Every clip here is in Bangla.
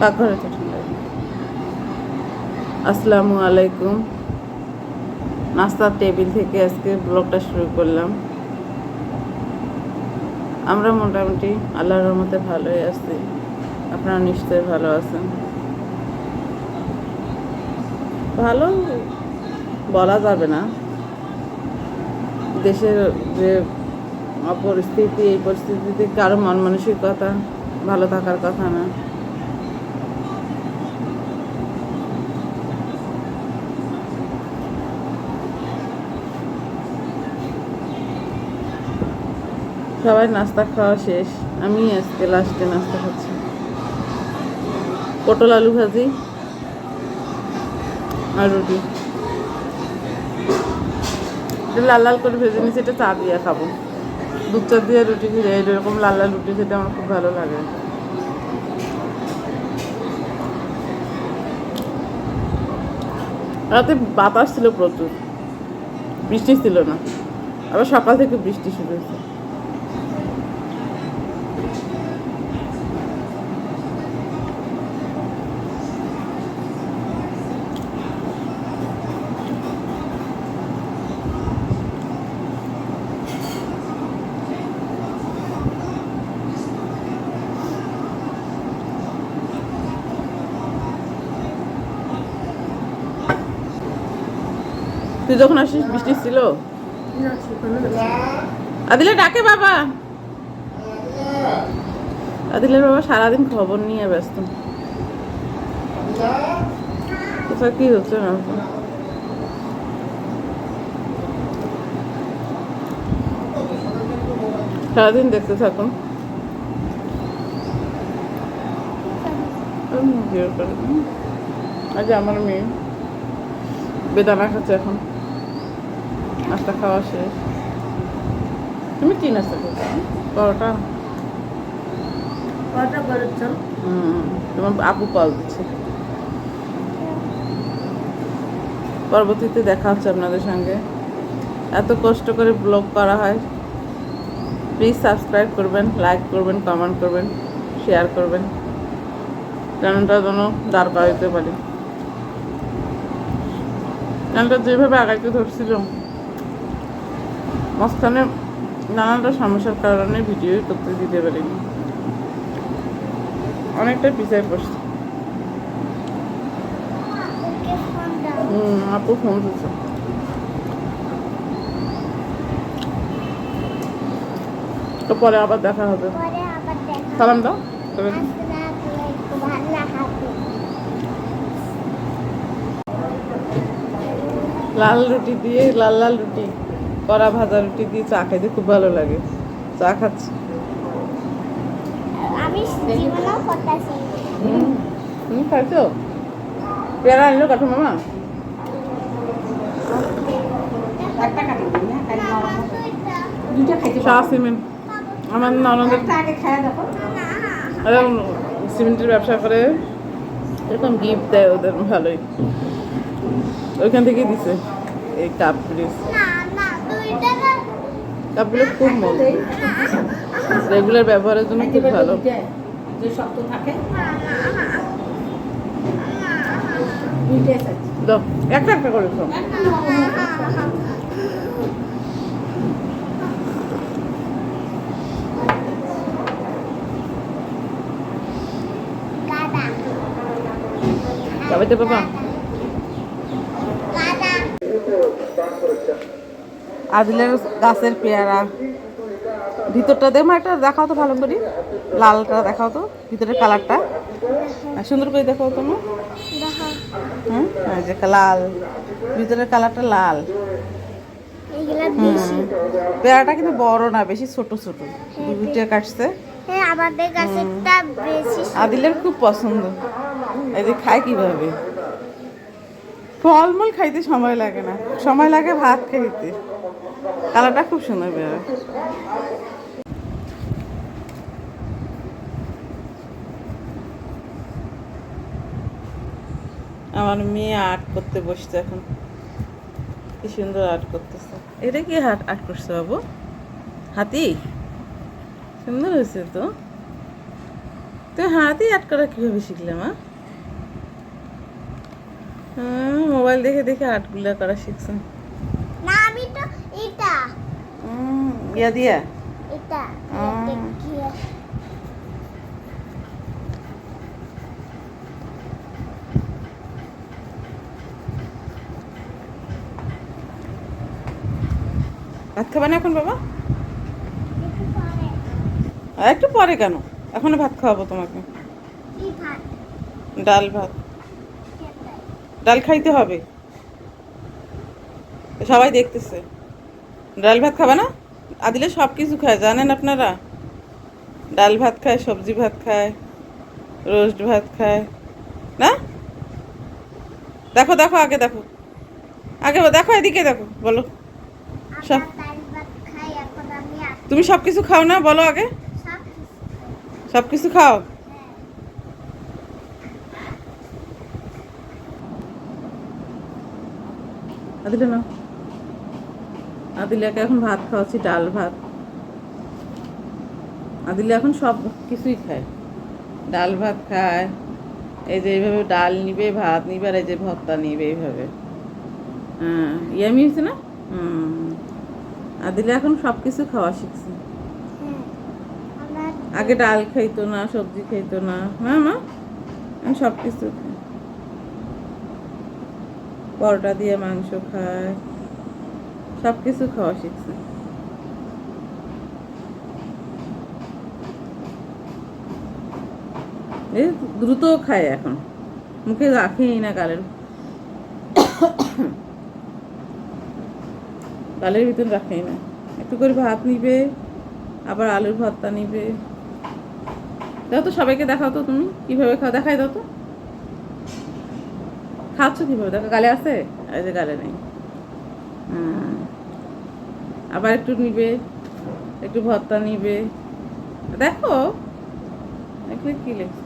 পাকঘরে আসসালামু আলাইকুম। নাস্তার টেবিল থেকে আজকে ব্লগটা শুরু করলাম। আমরা মোটামুটি আল্লাহর রহমতে ভালোই আছি। আপনারা নিশ্চয়ই ভালো আছেন। ভালো বলা যাবে না। দেশের যে পরিস্থিতি এই পরিস্থিতিতে কারও মন মানসিকতা ভালো থাকার কথা না। সবাই নাস্তা খাওয়া শেষ। আমি আজকে লাস্টে নাস্তা খাচ্ছি। পটল আলু ভাজি আর রুটি। লাল লাল করে ভেজে নিয়েছি, এটা চা দিয়ে খাব। দুধ চা দিয়ে রুটি খেয়ে এরকম লাল লাল রুটি খেতে আমার খুব ভালো লাগে। রাতে বাতাস ছিল প্রচুর। বৃষ্টি ছিল না। আবার সকাল থেকে বৃষ্টি শুরু হয়েছে। যখন আসিস, বৃষ্টি ছিল? আদিলে ডাকে বাবা। আদিলের বাবা সারাদিন খবর নিয়ে ব্যস্ত। কোথায় কি হচ্ছে না সারাদিন দেখতে থাকুন। আজ আমার মেয়ে বেদানা খাচ্ছে এখন। নাস্তা খাওয়া শেষ তুমি কি নাস্তা করছ পরোটা হুম তোমার আপু কল দিচ্ছে পরবর্তীতে দেখা হচ্ছে আপনাদের সঙ্গে এত কষ্ট করে ব্লগ করা হয় প্লিজ সাবস্ক্রাইব করবেন লাইক করবেন কমেন্ট করবেন শেয়ার করবেন চ্যানেলটা যেন দাঁড় করাইতে পারি চ্যানেলটা যেভাবে আগাইতে ধরছিল মাঝখানে নানানটা সমস্যার কারণে ভিডিও করতে দিতে পারিনি। অনেকটা পিছিয়ে পড়ছে। আপু ফোন করছে তো পরে আবার দেখা হবে। সালাম দাও। তবে লাল রুটি দিয়ে লাল লাল রুটি। কড়া ভাজা রুটি দিয়ে চা খাইতে খুব ভালো লাগে। চা খাচ্ছি। আমি জীবনেও করতেছি। হুম খাইছো? পেয়ারা আনলো কাঠু মামা? সিমেন্ট। আমার ননদের সিমেন্টের ব্যবসা করে। এরকম গিফট দেয় ওদের ভালোই। ওইখান থেকেই দিছে। এই দুইটা না। কাপগুলো খুব মজবুত রেগুলার ব্যবহারের জন্য খুব ভালো। একটা একটা করে আদিলের গাছের পেয়ারা। ভিতরটা দেখো একটা দেখাও তো ভালো করে। লালটা দেখাও তো ভিতরের কালারটা আর সুন্দর করে দেখাও তো মা। দেখো হুম এই যে লাল। ভিতরের কালারটা লাল। পেয়ারাটা কিন্তু বড় না বেশি ছোট ছোট। দুইটা কাটছে। হ্যাঁ আমাদের গাছেরটা বেশি আদিলের খুব পছন্দ। এই যে খায় কীভাবে? ফলমূল খাইতে সময় লাগে না। সময় লাগে ভাত খাইতে। কালারটা খুব সুন্দর বেরোয়। আমার মেয়ে আর্ট করতে বসছে এখন। কি সুন্দর আর্ট করতেছে। এটা কি হাট আর্ট করছে বাবু? হাতি? সুন্দর হয়েছে তো। তুই তুমি আর্ট করা কীভাবে শিখলে মা হ্যাঁ, মোবাইল দেখে দেখে আর্টগুলো করা শিখছো। ইয়া দিয়া। এটা আহ। ভাত খাবে না এখন বাবা? একটু পরে। কেন? এখনও ভাত খাওয়াবো তোমাকে। ডাল ভাত। ডাল খাইতে হবে। সবাই দেখতেছে। ডাল ভাত খাবে না? আদিলে সব কিছু খায় জানেন আপনারা? ডাল ভাত খায় সবজি ভাত খায় রোস্ট ভাত খায় না? দেখো দেখো আগে দেখো। আগে দেখো এদিকে দেখো বলো। সব- তুমি সব কিছু খাও না বলো আগে। সব কিছু খাই। সব কিছু খাও? হ্যাঁ। আদিলে না আদিলাকে এখন ভাত খাওয়াচ্ছি, ডাল ভাত। আদিলে এখন সব কিছুই খায়। ডাল ভাত খায়, এই যে এইভাবে ডাল নিবে, ভাত নিবে, আর এই যে ভর্তা নিবে এইভাবে। হ্যাঁ ইয়ামি হয়েছে না? আদিলে এখন সব কিছু খাওয়া শিখছে। আগে ডাল খাইতো না, সবজি খাইতো না। হ্যাঁ মা? আমি সব কিছু খায় পরোটা দিয়ে মাংস খায়। সব কিছু খাওয়া শিখছে। দ্রুত খায় এখন। মুখে রাখেই না কালের। কালের ভিতর রাখেই না। একটু করে ভাত নিবে, আবার আলুর ভর্তা নিবে। দাও তো সবাইকে দেখাও তো তুমি, কীভাবে খাও? দেখাই দাও তো। খাচ্ছ কীভাবে? দেখো, গালে আছে? এই যে গালে নেই। হুম। আবার একটু নিবে একটু ভর্তা নিবে। দেখো দেখলে কি লেখছে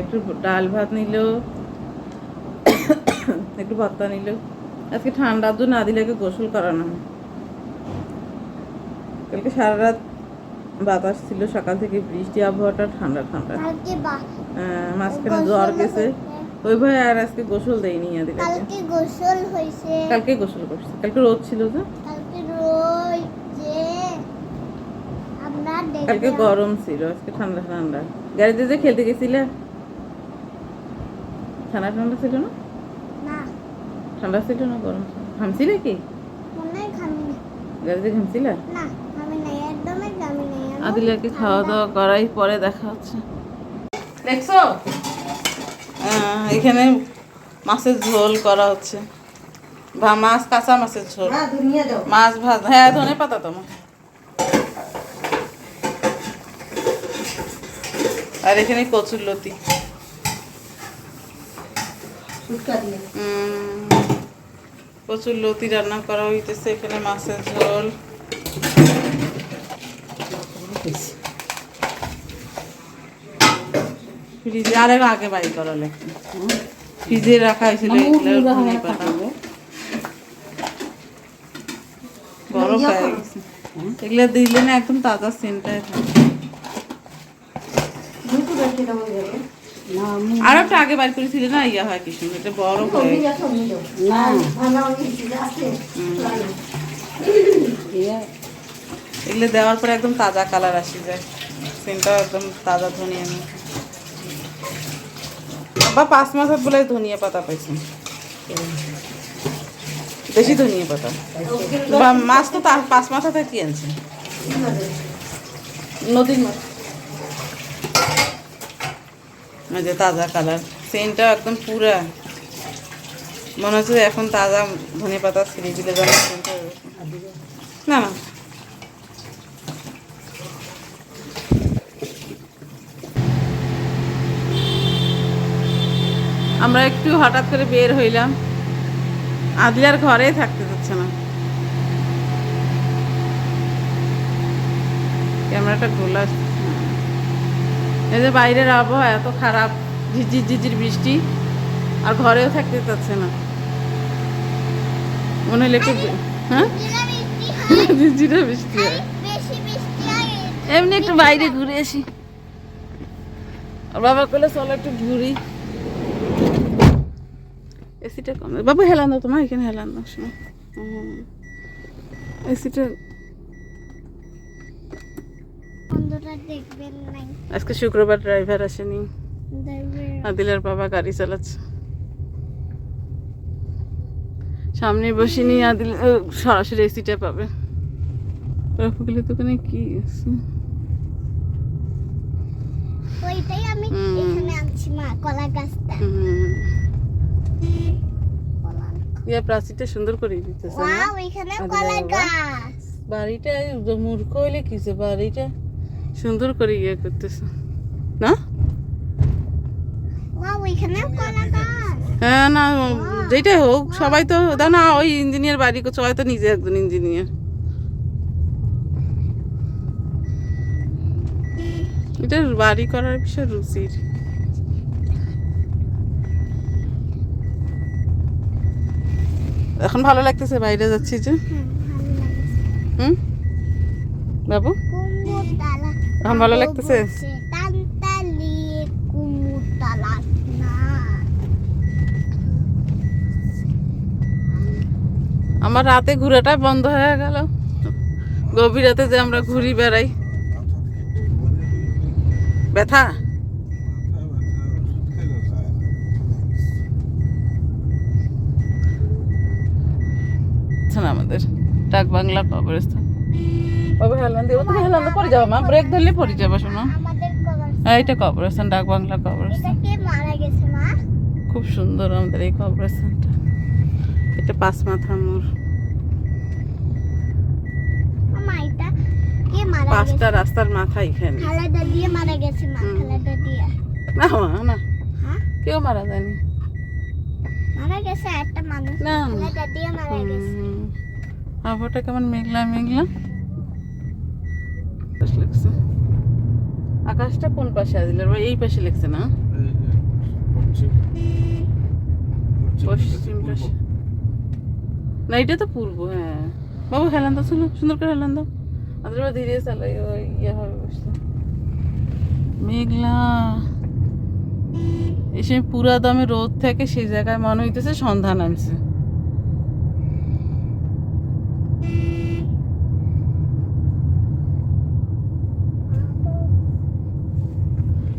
একটু ডাল ভাত নিল একটু ভর্তা নিল। আজকে ঠান্ডার জন্য আদিলাকে গোসল করানো কালকে সারা রাত বাতাস ছিল সকাল থেকে বৃষ্টি আবহাওয়াটা ঠান্ডা ঠান্ডা। মাঝখানে জ্বর গেছে। ওই ভয়ে আর আজকে গোসল দেয়নি আদিলাকে কালকে গোসল হয়েছে। কালকে গোসল করছে। কালকে রোদ ছিল তো? কালকে রোজ যে আমরা কালকে গরম ছিল আজকে ঠান্ডা ঠান্ডা। গাড়িতে যে খেলতে গেছিলে? ঠান্ডা ঠান্ডা ছিল না? না। ঠান্ডা ছিল না গরম ছিল? ঘামছিলে কি? মনে গাড়িতে ঘামছিলে? না ঘামি নাই একদমই আদিলাকে খাওয়া দাওয়া করাই পরে দেখা হচ্ছে। দেখছ? এখানে মাছের ঝোল করা হচ্ছে। বা মাছ কাঁচা মাছের ঝোল। মাছ ভাত হ্যাঁ ধনে পাতা তোমার আর এখানে কচুর লতি। কচুর লতি রান্না করা হইতেছে এখানে মাছের ঝোল। ফ্রিজে আরে আগে বাড়ি করা লাগে ফ্রিজে রাখা হয়েছিল এগুলো হয়ে গেছে। দিলে না একদম তাজা সেন্টায় থাকে। আর একটা আগে বার করেছিল না ইয়া হয় কি সুন্দর এটা বড় হয়ে এগুলো দেওয়ার পরে একদম তাজা কালার আসি যায়। সেন্টাও একদম তাজা ধনিয়া। নেই আবার পাঁচ মাসের বলে ধনিয়া পাতা পাইছি। বেশি ধনিয়া পাতা। বা মাছ তো তার পাঁচ থেকে কি আনছে? নদীর মাছ। যে তাজা কালার। সেন্টটা একদম পুরা। মনে হচ্ছে এখন তাজা ধনে পাতা ছিঁড়ে দিলে না না। আমরা একটু হঠাৎ করে বের হইলাম। আদিলার ঘরেই থাকতে যাচ্ছে না। ক্যামেরাটা আসতেছে এই যে বাইরের আবহাওয়া এত খারাপ ঝিঝির ঝিঝির বৃষ্টি আর ঘরেও থাকতে চাচ্ছে না। মনে হলে একটু হ্যাঁ? ঝিঝিরে বৃষ্টি এমনি একটু বাইরে ঘুরে আসি। আর বাবা কইলে চলো একটু ঘুরি। এসিটা কম। বাবু হেলান দাও তোমার এখানে হেলান দাও শোনো। এসিটা আজকে শুক্রবার ড্রাইভার আসেনি। আদিলের বাবা গাড়ি চালাচ্ছে। সামনে বসিনি আদিল ও, সরাসরি এসিটা পাবে। রফিকুলের দোকানে কি আছে? ওইটাই আমি এখানে আনছি মা কলা গাছটা। ইয়া প্রাচীরটা সুন্দর করে দিতেছে না? বাড়িটা মূর্খ হইলে কিসে বাড়িটা? সুন্দর করে ইয়ে করতেছে। না? হ্যাঁ না যেটাই হোক সবাই তো না ওই ইঞ্জিনিয়ার বাড়ি করছে সবাই তো নিজে একজন ইঞ্জিনিয়ার এটা বাড়ি করার বিষয় রুচির। এখন ভালো লাগতেছে বাইরে যাচ্ছি যে? হুম? বাবু? এখন ভালো লাগতেছে? আমার রাতে ঘুরাটা বন্ধ হয়ে গেল। গভীর রাতে যে আমরা ঘুরি বেড়াই। ব্যথা না আমাদের। ডাক বাংলা কবরস্থান। বাবা হেলান দিয়ে তুমি হেলান দিয়ে যাব মা? ব্রেক ধরলে পড়ে যাব শোনো। এইটা কবরস্থান। ডাক বাংলা কবরস্থান। কে মারা গেছে মা? খুব সুন্দর আমাদের এই কবরস্থানটা। এটা পাঁচ মাথা মারা গেছে? পাঁচটা রাস্তার মাথা এখানে। খালেদা দিয়ে মারা গেছে মা হুম। খালেদা দিয়ে। না মা না। হ্যাঁ? কেউ মারা যায়নি। মারা গেছে একটা মানুষ না দিয়ে মারা গেছে। আবহাওয়াটা কেমন মেঘলা মেঘলা? লাগছে। আকাশটা কোন পাশে আজিল এই পাশে লিখছে না? পশ্চিম। পাশে না এটা তো পূর্ব হ্যাঁ। বাবু হেলান দাও শুনো সুন্দর করে হেলান দাও। আমাদের এবার ধীরে চালাই ইয়ে হবে বসতে মেঘলা। এসে পুরা দমে রোদ থেকে সেই জায়গায় মনে হইতেছে সন্ধ্যা নামছে।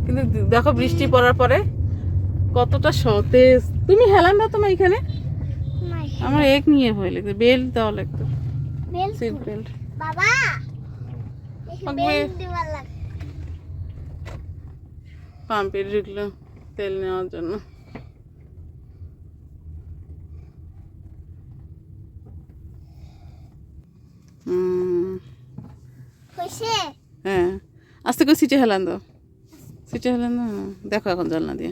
কিন্তু দেখো বৃষ্টি পড়ার পরে কতটা সতেজ। তুমি হেলান দাও তোমার এখানে। আমার এক নিয়ে ভয় লাগছে। বেল্ট দেওয়া লাগতো সিট বেল্ট বাবা! পাম্পে ঢুকলো তেল নেওয়ার জন্য। হ্যাঁ। আস্তে করে সিটে হেলান দাও। সিটে দাও হ্যাঁ, দেখো এখন জানলা দিয়ে।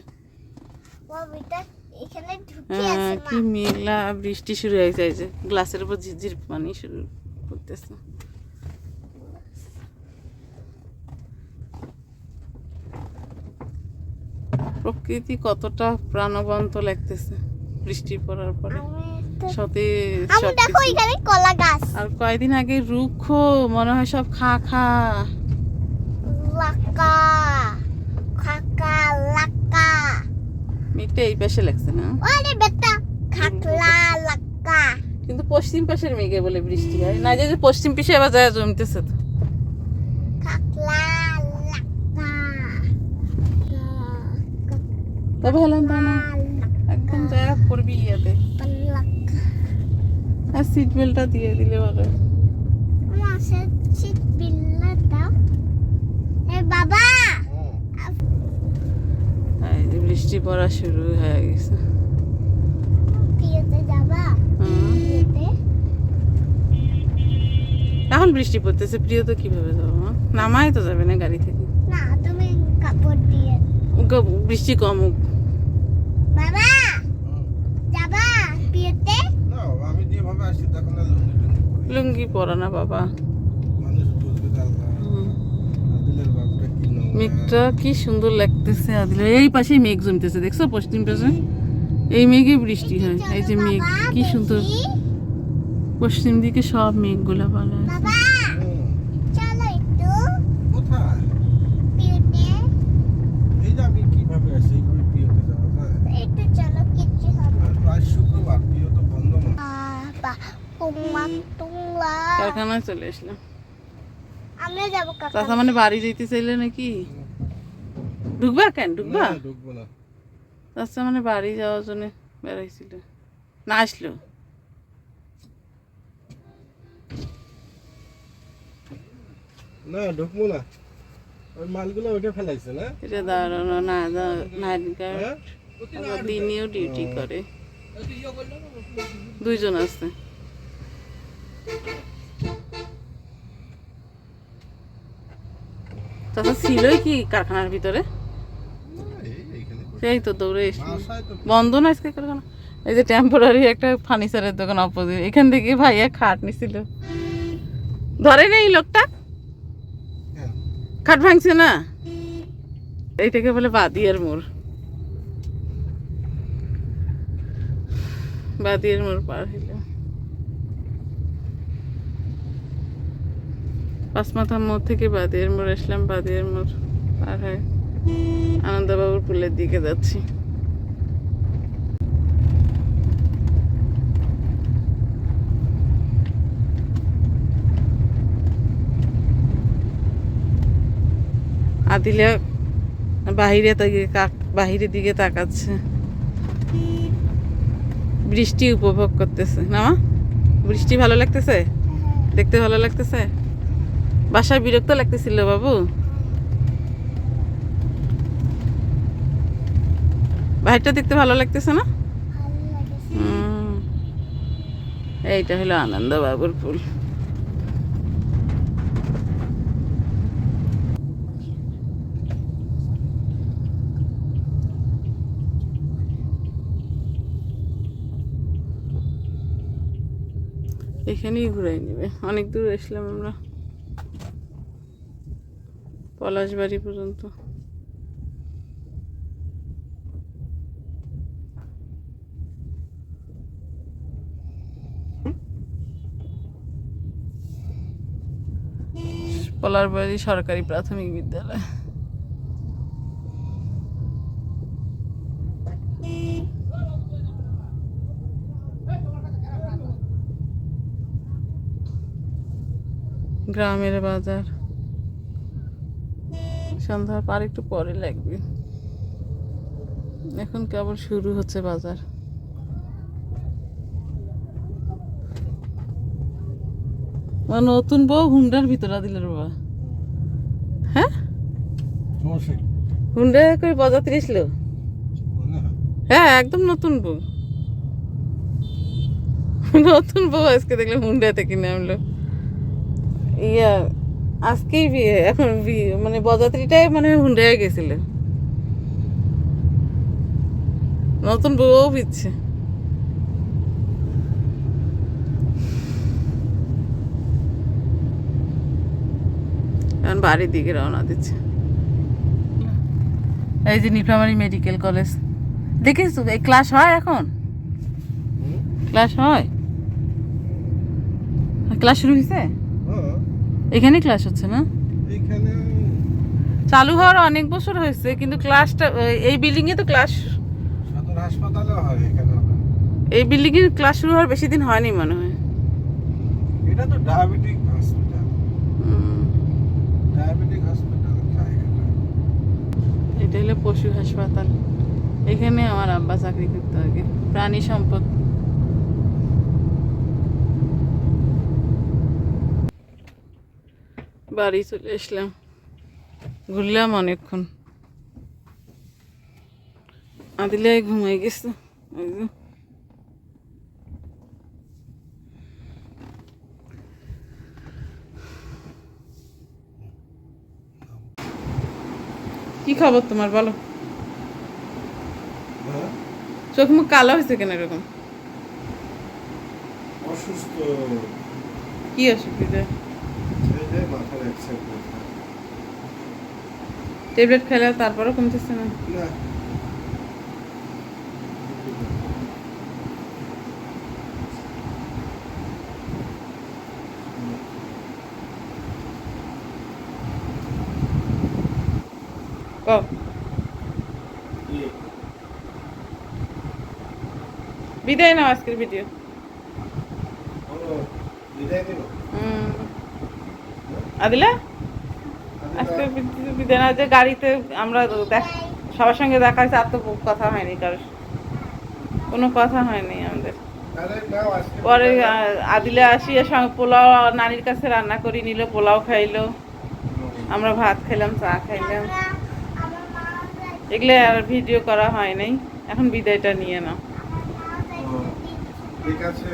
হ্যাঁ কি মেঘলা বৃষ্টি শুরু হয়ে যায় যে গ্লাসের উপর ঝিরঝির পানি শুরু করতেছে। প্রকৃতি কতটা প্রাণবন্ত লাগতেছে বৃষ্টি পড়ার পরে। সতেজ দেখো এখানে কলা গাছ। আর কয়দিন আগে রুক্ষ মনে হয় সব খা খা। লাকা। এই পাশে লাগছে না? বেটা খাকলা কিন্তু পশ্চিম পাশের মেঘে বলে বৃষ্টি হয়। না যে পশ্চিম পাশে এবার যায় জমতেছে তো। খাকলা তবে হেলান না একদম জায়গা করবি ইয়াতে। আর সিট বেল্টটা দিয়ে দিলে ভালো এ বাবা! বৃষ্টি পড়া শুরু হয়ে গেছে। এখন বৃষ্টি পড়তেছে প্রিয় তো কীভাবে যাব নামাই তো যাবে না গাড়ি থেকে। না তুমি কাপড় দিয়ে। বৃষ্টি কম বাবা যাবা পিয়েতে না আমি যেভাবে আসছি তখন লুঙ্গি টুঙ্গি পরি। লুঙ্গি পরা না বাবা। মেঘটা কি সুন্দর লাগতেছে আদিল। এই পাশেই মেঘ জমতেছে দেখছ? পশ্চিম পাশে? এই মেঘে বৃষ্টি হয়। এই যে মেঘ কি সুন্দর। পশ্চিম দিকে সব মেঘগুলো ভালো আছে। কারখানায় চলে আসলাম। আমরা যাব কাকা। চাচা মানে বাড়ি যেতে চাইলে নাকি? ঢুকবা কেন? ঢুকবা? ঢুকবো না। চাচা মানে বাড়ি যাওয়ার জন্য বেড়াইছিল। না আসলো? না ঢুকবো না। ওই মালগুলো ওইটা ফেলাইছে না? এটা দাঁড়ানো না নাইট গার্ড। হ্যাঁ? দিনেও ডিউটি করে। দুইজন আছে। চাচা ছিলই কি কারখানার ভিতরে? সেই তো দৌড়ে এসছি। বন্ধ না আজকে কারখানা? এই যে টেম্পোরারি একটা ফার্নিচারের দোকান অপোজিট এখান থেকে ভাইয়া খাট নিছিল। ধরে নেই লোকটা। হ্যাঁ। খাট ভাঙছে না? এইটাকে বলে বাদিয়ার মোড়। বাদিয়ার মোড় পার হইল। পাঁচমাথার মোড় থেকে বাদিয়ার মোড় আসলাম, বাদিয়ার মোড় পার হয়ে আনন্দবাবুর পুলের দিকে যাচ্ছি। আদিলা বাহিরে বাহিরের দিকে তাকাচ্ছে। বৃষ্টি উপভোগ করতেছে। না বৃষ্টি ভালো লাগতেছে? দেখতে ভালো লাগতেছে? বাসায় বিরক্ত লাগতেছিল বাবু। বাহিরটা দেখতে ভালো লাগতেছে না। এইটা হলো আনন্দ বাবুর ফুল। এখানেই ঘুরাই নেবে। অনেক দূর আসলাম আমরা। পলাশবাড়ি পর্যন্ত। পলাশবাড়ি সরকারি প্রাথমিক বিদ্যালয়। গ্রামের বাজার। সন্ধ্যার পর একটু পরে লাগবে। এখন কেবল শুরু হচ্ছে বাজার? নতুন বউ হুন্ডার ভিতরে দিল বাবা। হ্যাঁ? হুন্ডা করে গেছিল মনে হ্যাঁ একদম নতুন বউ। নতুন বউ আজকে দেখলাম হুন্ডাতে কিনে আনলো। ইয়া আজকেই বিয়ে এখন বিয়ে মানে বজাত্রীটাই মানে হুন্ডায় গেছিল। নতুন বউও বিচ্ছে। এখন বাড়ির দিকে রওনা দিচ্ছে। এই যে নীলফামারী মেডিকেল কলেজ। দেখিস এই ক্লাস হয় এখন? ক্লাস হয়? ক্লাস শুরু হয়েছে হ্যাঁ, এখানে ক্লাস হচ্ছে না? চালু হওয়ার অনেক বছর হয়েছে কিন্তু ক্লাসটা এই বিল্ডিং এ তো ক্লাস হাসপাতালে হয় এখানে এই বিল্ডিং এর ক্লাস শুরু হওয়ার বেশি দিন হয়নি মনে হয়। এটা তো ডায়াবেটিক হসপিটাল ডায়াবেটিক হসপিটাল এটা হলো পশু হাসপাতাল। এখানে আমার আব্বা চাকরি করতে আগে। প্রাণী সম্পদ বাড়ি চলে আসলাম। ঘুরলাম অনেকক্ষণ। আদিলে ঘুমাই গেছে। কি খবর তোমার বলো? হ্যাঁ? চোখ মুখ কালো হয়েছে কেন এরকম? অসুস্থ। কি অসুবিধা এই যে মাথার অ্যাক্সিডেন্ট ট্যাবলেট খেলে তারপরও কমতেছে না? না। বিদায় নাও আজকের ভিডিও ও বিদায় দিল হুম আদিলা আজকে বিদায় না যে গাড়িতে আমরা দেখ সবার সঙ্গে দেখা হয়েছে, আর তো কথা হয়নি কারোর। কোনো কথা হয়নি আমাদের। পরে আদিলে আসি এর সঙ্গে পোলাও নানির কাছে রান্না করে নিল, পোলাও খাইলো। আমরা ভাত খাইলাম চা খাইলাম। এগুলো আর ভিডিও করা হয় নাই। এখন বিদায়টা নিয়ে নাও। ঠিক আছে।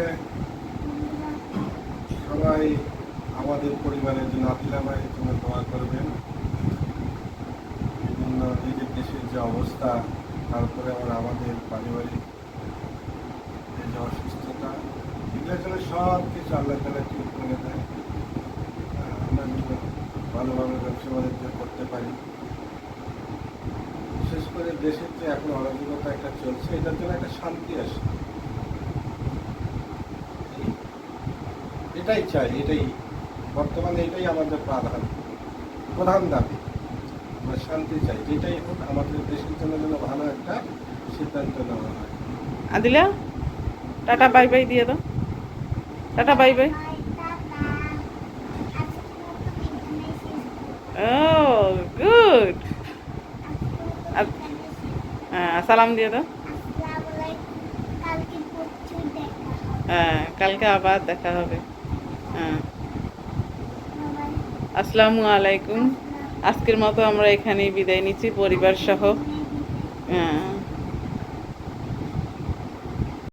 সবাই আমাদের পরিবারের জন্য আপিলা ভাইয়ের জন্য দোয়া করবেন। বিভিন্ন নিজের দেশের যে অবস্থা, তারপরে আবার আমাদের পারিবারিক যে অসুস্থতা, এগুলোর জন্য সব কিছু আল্লাহ তালা ঠিক করে দেয় আমরা ভালোভাবে ব্যবসা বাণিজ্য করতে পারি। বিশেষ করে দেশের যে এখন অরাজকতা একটা চলছে, এটার জন্য একটা শান্তি আসে। এটাই চাই, এটাই। বর্তমানে এটাই আমাদের প্রধান প্রধান দাবি। আমরা শান্তি চাই, যেটাই হোক আমাদের দেশের জন্য যেন ভালো একটা সিদ্ধান্ত নেওয়া হয়। আদিলা, টাটা, বাই বাই দিয়ে দাও। Tata, bye bye. ও গুড এখানেই শেষ হ্যাঁ সালাম দিয়ে দাও। হ্যাঁ কালকে আবার দেখা হবে। হ্যাঁ। আসসালামু আলাইকুম। আজকের মতো আমরা এখানেই বিদায় নিচ্ছি পরিবার সহ